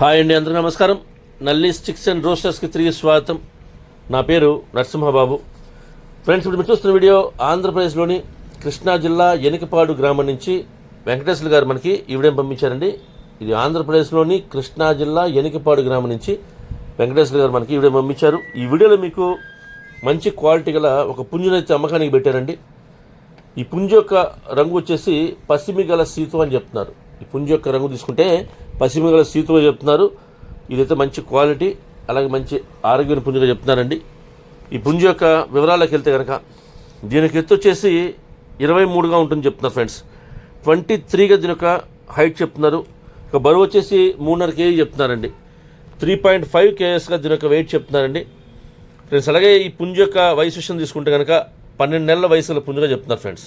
Hi అండి అందరూ నమస్కారం. నల్లి స్టిక్స్ అండ్ రోస్టర్స్కి తిరిగి స్వాగతం. నా పేరు నరసింహబాబు. ఫ్రెండ్స్ ఇప్పుడు మీరు చూస్తున్న వీడియో ఆంధ్రప్రదేశ్లోని కృష్ణా జిల్లా ఎనికపాడు గ్రామం నుంచి వెంకటేశ్వర గారు మనకి ఈవిడేం పంపించారండి. ఇది ఆంధ్రప్రదేశ్లోని కృష్ణా జిల్లా ఎనికపాడు గ్రామం నుంచి వెంకటేశ్వర గారు మనకి ఈవిడేం పంపించారు. ఈ వీడియోలో మీకు మంచి క్వాలిటీ గల ఒక పుంజునైతే అమ్మకానికి పెట్టారండి. ఈ పుంజ యొక్క రంగు వచ్చేసి పసిమి గల సీతు అని చెప్తున్నారు. ఈ పుంజ యొక్క రంగు తీసుకుంటే పసిమి గల సీతు అని చెప్తున్నారు. ఇదైతే మంచి క్వాలిటీ అలాగే మంచి ఆరోగ్యమైన పుంజుగా చెప్తున్నారండి. ఈ పుంజ యొక్క వివరాలకు వెళ్తే కనుక దీనికి ఎత్తు వచ్చేసి ఇరవై మూడుగా ఉంటుంది చెప్తున్నారు ఫ్రెండ్స్. ట్వంటీ త్రీగా దీని యొక్క హైట్ చెప్తున్నారు. ఒక బరువు వచ్చేసి మూడున్నర కేజీ చెప్తున్నారండి. త్రీ పాయింట్ ఫైవ్ కేఎస్గా దీని యొక్క వెయిట్ చెప్తున్నారండి. ఫ్రెండ్స్ అలాగే ఈ పుంజు యొక్క వయసు విషయం తీసుకుంటే కనుక పన్నెండు నెలల వయసులో పుంజుగా చెప్తున్నారు ఫ్రెండ్స్.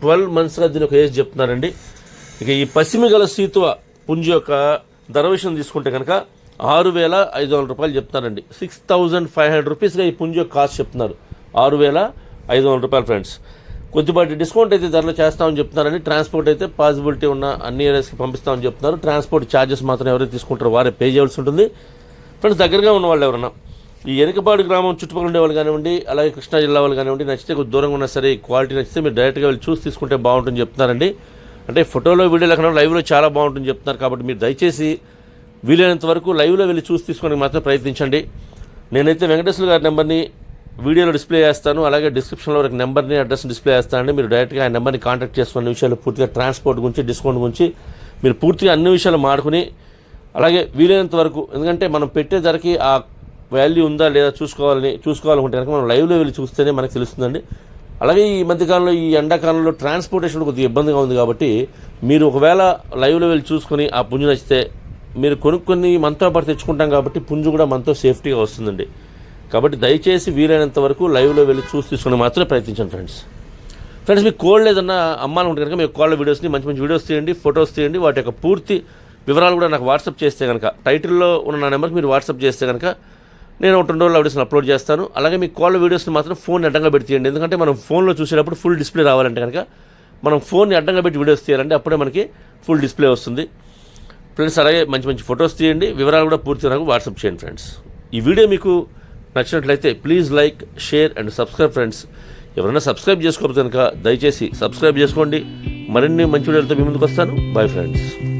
ట్వెల్వ్ మంత్స్గా దీని ఒక ఏజ్ చెప్తున్నారండి. ఇక ఈ పసిమి గల సీతువ పుంజు యొక్క ధర విషయం తీసుకుంటే కనుక ఆరు వేల ఐదు వందల రూపాయలు చెప్తున్నారండి. సిక్స్ థౌజండ్ ఫైవ్ హండ్రెడ్ రూపీస్గా ఈ పుంజు యొక్క కాస్ట్ చెప్తున్నారు. ఆరు వేల ఐదు వందల రూపాయలు ఫ్రెండ్స్. కొద్దిపాటి డిస్కౌంట్ అయితే ధరలో చేస్తామని చెప్తున్నారని ట్రాన్స్పోర్ట్ అయితే పాసిబిలిటీ ఉన్న అన్ని ఏరియాస్కి పంపిస్తామని చెప్తున్నారు. ట్రాన్స్పోర్ట్ ఛార్జెస్ మాత్రం ఎవరైతే తీసుకుంటారో వారే పే చేయాల్సి ఉంటుంది. ఫ్రెండ్స్ దగ్గరగా ఉన్న వాళ్ళు ఎవరన్నా ఈ ఎనకపాడు గ్రామం చుట్టుపక్కల ఉండే వాళ్ళు కానివ్వండి అలాగే కృష్ణా జిల్లా వాళ్ళు కానివ్వండి నచ్చితే కొద్ది దూరంగా ఉన్నా సరే క్వాలిటీ నచ్చితే మీరు డైరెక్ట్గా వెళ్ళి చూసి తీసుకుంటే బాగుంటుంది చెప్తున్నారండి. అంటే ఫోటోలో వీడియోలో కన్నా లైవ్లో చాలా బాగుంటుంది చెప్తున్నారు కాబట్టి మీరు దయచేసి వీలైనంత వరకు లైవ్లో వెళ్ళి చూసి తీసుకోవడానికి మాత్రం ప్రయత్నించండి. నేనైతే వెంకటేశ్వర గారి నెంబర్ని వీడియోలో డిస్ప్లే చేస్తాను అలాగే డిస్క్రిప్షన్లో ఒక నెంబర్ని అడ్రస్ డిస్ప్లే చేస్తానండి. మీరు డైరెక్ట్గా ఆ నెంబర్ని కాంటాక్ట్ చేసుకున్న విషయాలు పూర్తిగా ట్రాన్స్పోర్ట్ గురించి డిస్కౌంట్ గురించి మీరు పూర్తిగా అన్ని విషయాలు మాడుకుని అలాగే వీలైనంత వరకు ఎందుకంటే మనం పెట్టే ధరకి ఆ వాల్యూ ఉందా లేదా చూసుకోవాలని చూసుకోవాలనుకుంటే కనుక మనం లైవ్లో వెళ్ళి చూస్తేనే మనకు తెలుస్తుందండి. అలాగే ఈ మధ్యకాలంలో ఈ ఎండాకాలంలో ట్రాన్స్పోర్టేషన్ కొద్దిగా ఇబ్బందిగా ఉంది కాబట్టి మీరు ఒకవేళ లైవ్లో వెళ్ళి చూసుకొని ఆ పుంజు నచ్చితే మీరు కొనుక్కొని మనతో పాటు తెచ్చుకుంటాం కాబట్టి పుంజు కూడా మనతో సేఫ్టీగా వస్తుందండి. కాబట్టి దయచేసి వీలైనంత వరకు లైవ్లో వెళ్ళి చూసి తీసుకుని మాత్రమే ప్రయత్నించండి ఫ్రెండ్స్. ఫ్రెండ్స్ మీకు కోల్డ్ ఏదన్నా అమ్మాలనుకుంటే కనుక మీకు కోళ్ళ వీడియోస్ని మంచి మంచి వీడియోస్ తీయండి ఫొటోస్ తీయండి వాటి యొక్క పూర్తి వివరాలు కూడా నాకు వాట్సాప్ చేస్తే కనుక టైటిల్లో ఉన్న నా నెంబర్కి మీరు వాట్సాప్ చేస్తే కనుక నేను ఒక రెండు రోజులు వీడియోస్ని అప్లోడ్ చేస్తాను. అలాగే మీ కాల్ వీడియోస్ని మాత్రం ఫోన్ అడ్డంగా పెట్టి తీయండి. ఎందుకంటే మనం ఫోన్లో చూసేటప్పుడు ఫుల్ డిస్ప్లే రావాలంటే కనుక మనం ఫోన్ని అడ్డంగా పెట్టి వీడియోస్ తీయాలంటే అప్పుడే మనకి ఫుల్ డిస్ప్లే వస్తుంది. ఫ్రెండ్స్ అలాగే మంచి మంచి ఫొటోస్ తీయండి. వివరాలు కూడా పూర్తిగా నాకు వాట్సాప్ చేయండి ఫ్రెండ్స్. ఈ వీడియో మీకు నచ్చినట్లయితే please like share and subscribe friends. ఎవరైనా సబ్స్క్రైబ్ చేసుకోకపోతే కనుక దయచేసి సబ్స్క్రైబ్ చేసుకోండి. మరిన్ని మంచి వీడియోలతో మీ ముందుకు వస్తాను. Bye friends.